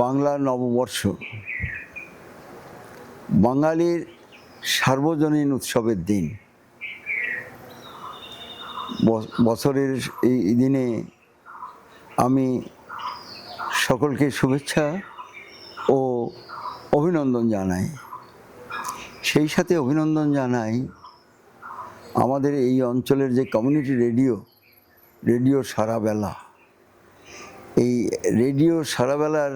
বাংলা নববর্ষ। বাঙালির সার্বজনীন উৎসবের দিন। বছরের এই দিনে আমি সকলকে শুভেচ্ছা ও অভিনন্দন জানাই। সেই সাথে অভিনন্দন জানাই আমাদের এই অঞ্চলের যে কমিউনিটি রেডিও রেডিও সারাবেলা। এই রেডিও সারাবেলার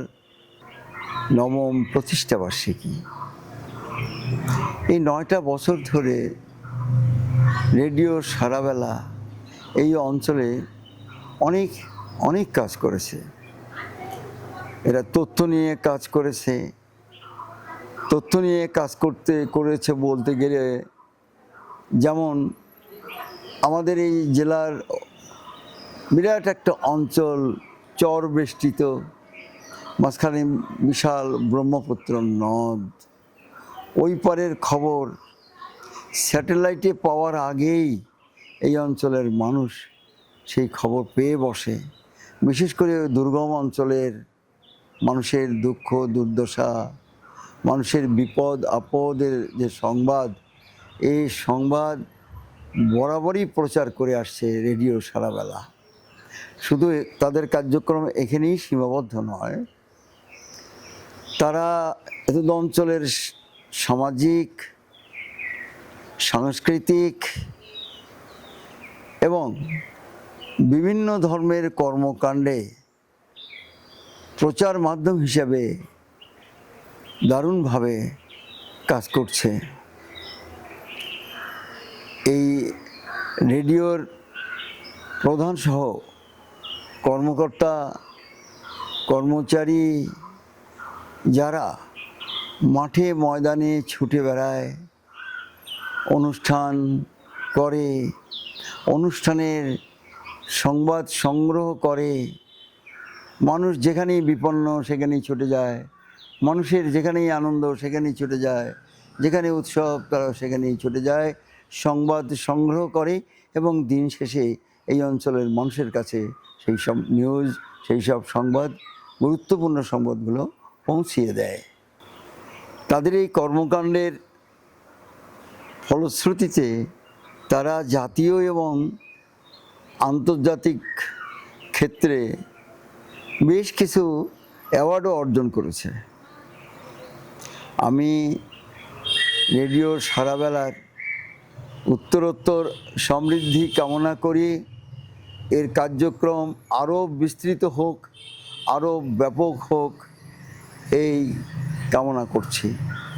নবম প্রতিষ্ঠা বার্ষিকী। এই নয়টা বছর ধরে রেডিও সারাবেলা এই অঞ্চলে অনেক অনেক কাজ করেছে। এরা তথ্য নিয়ে কাজ করেছে। তথ্য নিয়ে কাজ করতে, করেছে বলতে গেলে যেমন আমাদের এই জেলার বিরাট একটা অঞ্চল চর বেষ্টিত মাঝখানে বিশাল ব্রহ্মপুত্র নদ। ওই পারের খবর স্যাটেলাইটে পাওয়ার আগেই এই অঞ্চলের মানুষ সেই খবর পেয়ে বসে। বিশেষ করে দুর্গম অঞ্চলের মানুষের দুঃখ, দুর্দশা, মানুষের বিপদ, আপদের যে সংবাদ, এই সংবাদ বরাবরই প্রচার করে আসছে রেডিও সারাবেলা। শুধু তাদের কার্যক্রম এখানেই সীমাবদ্ধ নয় তারা এতদ অঞ্চলের সামাজিক, সাংস্কৃতিক এবং বিভিন্ন ধর্মের কর্মকাণ্ডে প্রচার মাধ্যম হিসেবে দারুণভাবে কাজ করছে। এই রেডিওর প্রধান সহ কর্মকর্তা, কর্মচারী যারা মাঠে ময়দানে ছুটে বেড়ায়, অনুষ্ঠান করে, অনুষ্ঠানের সংবাদ সংগ্রহ করে, মানুষ যেখানেই বিপন্ন সেখানেই ছুটে যায়, মানুষের যেখানেই আনন্দ সেখানেই ছুটে যায়, যেখানে উৎসব তারা সেখানেই ছুটে যায়, সংবাদ সংগ্রহ করে এবং দিন শেষে এই অঞ্চলের মানুষের কাছে সেই সব নিউজ সেই সব সংবাদ, গুরুত্বপূর্ণ সংবাদগুলো পৌঁছিয়ে দেয়। তাদের এই কর্মকাণ্ডের ফলশ্রুতিতে তারা জাতীয় এবং আন্তর্জাতিক ক্ষেত্রে বেশ কিছু অ্যাওয়ার্ডও অর্জন করেছে। আমি রেডিও সারাবেলার উত্তরোত্তর সমৃদ্ধি কামনা করি। এর কার্যক্রম আরও বিস্তৃত হোক, আরও ব্যাপক হোক। এই কামনা করছি।